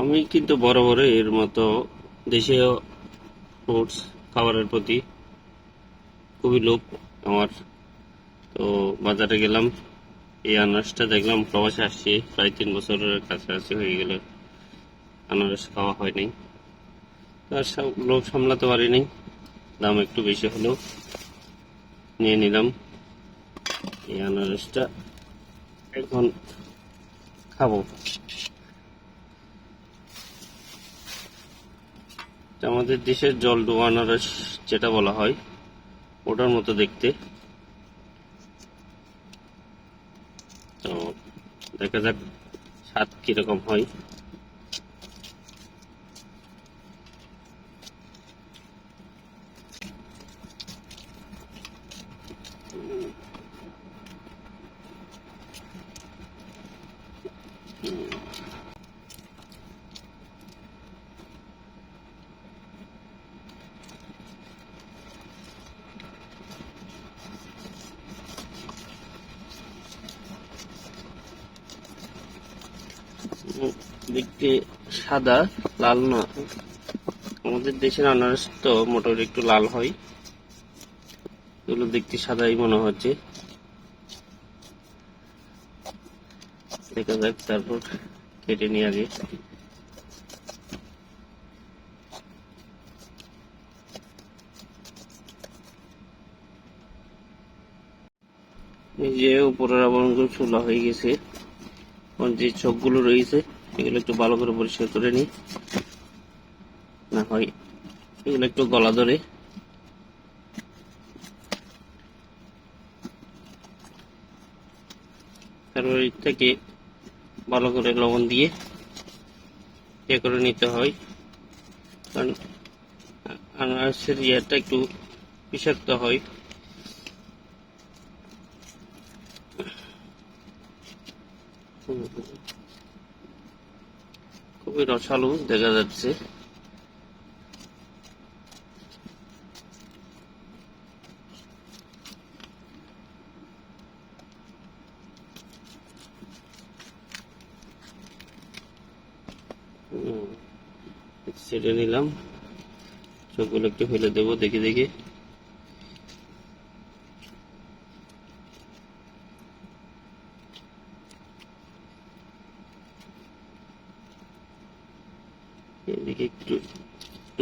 আমি কিন্তু বরাবর এর মতো দেশীয় ফ্রুটস খাবারের প্রতি খুবই লোভ আমার। তো বাজারে গেলাম, এই আনারসটা দেখলাম, প্রবাসে আসছি, প্রায় তিন বছরের কাছাকাছি হয়ে গেল। আনারস খাওয়া হয়নি। তার সব লোভ সামলাতে পারিনি। দাম একটু বেশি হলেও নিয়ে নিলাম। এই আনারসটা এখন খাব। আমাদের দেশের জল ডোবা আনারস যেটা বলা হয়, ওটার মতো দেখতে। তো দেখা যাক স্বাদ কীরকম হয়। দেখতে সাদা, লাল না। আমাদের দেশের আনারস তো মোটামুটি একটু লাল হয়। এগুলো দেখতে সাদাই মনে হচ্ছে। দেখা যাক, তারপর কেটে নিয়ে আগে। যে উপরের আবরণগুলো চুলা হয়ে গেছে যে চোখগুলো রয়েছে, এগুলো একটু ভালো করে পরিষ্কার করে নিই। না হয়, এগুলো একটু গলা ধরে। তারপর থেকে ভালো করে লবণ দিয়ে ইয়ে করে নিতে হয় কারণ, আনারসের ইয়েটা একটু বিষাক্ত হয়। খুবই রসালো দেখা যাচ্ছে ছেড়ে নিলাম। চোখগুলো একটু ফেলে দেবো, দেখে দেখে। এদিকে একটু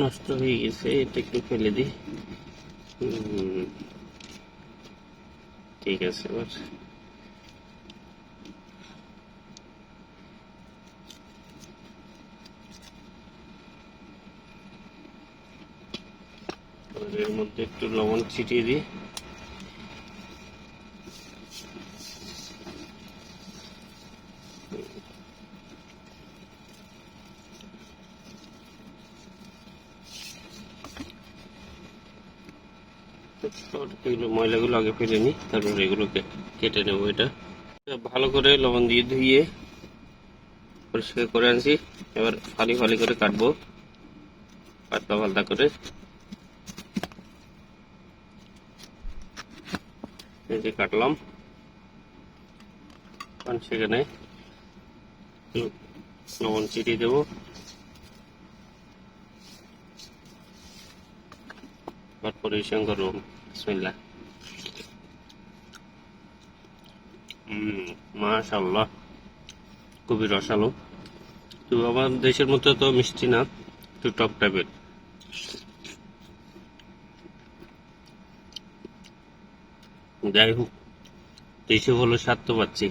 নষ্ট হয়ে গেছে, এটা একটু ফেলে দিই। ঠিক আছে, এবার এর মধ্যে একটু লবণ ছিটিয়ে দিই। এগুলো ময়লাগুলো আগে ফেলে নিই, তারপর এগুলো কে- কেটে নেব এটা। ভালো করে লবণ দিয়ে ধুইয়ে পরিষ্কার করে আনছি। এবার ফালি ফালি করে কাটবো। পাতলা পাতলা করে। যে কাটলাম। সেখানে লবণ ছিটিয়ে দেবো। এবার পরিবেশন করব। বিসমিল্লাহ। হুম মাশাল্লাহ খুবই রসালো। তো আমার দেশের মতো তো মিষ্টি না, একটু টক টাইপের যাই হোক দেশে হলো স্বার্থ পাচ্ছি।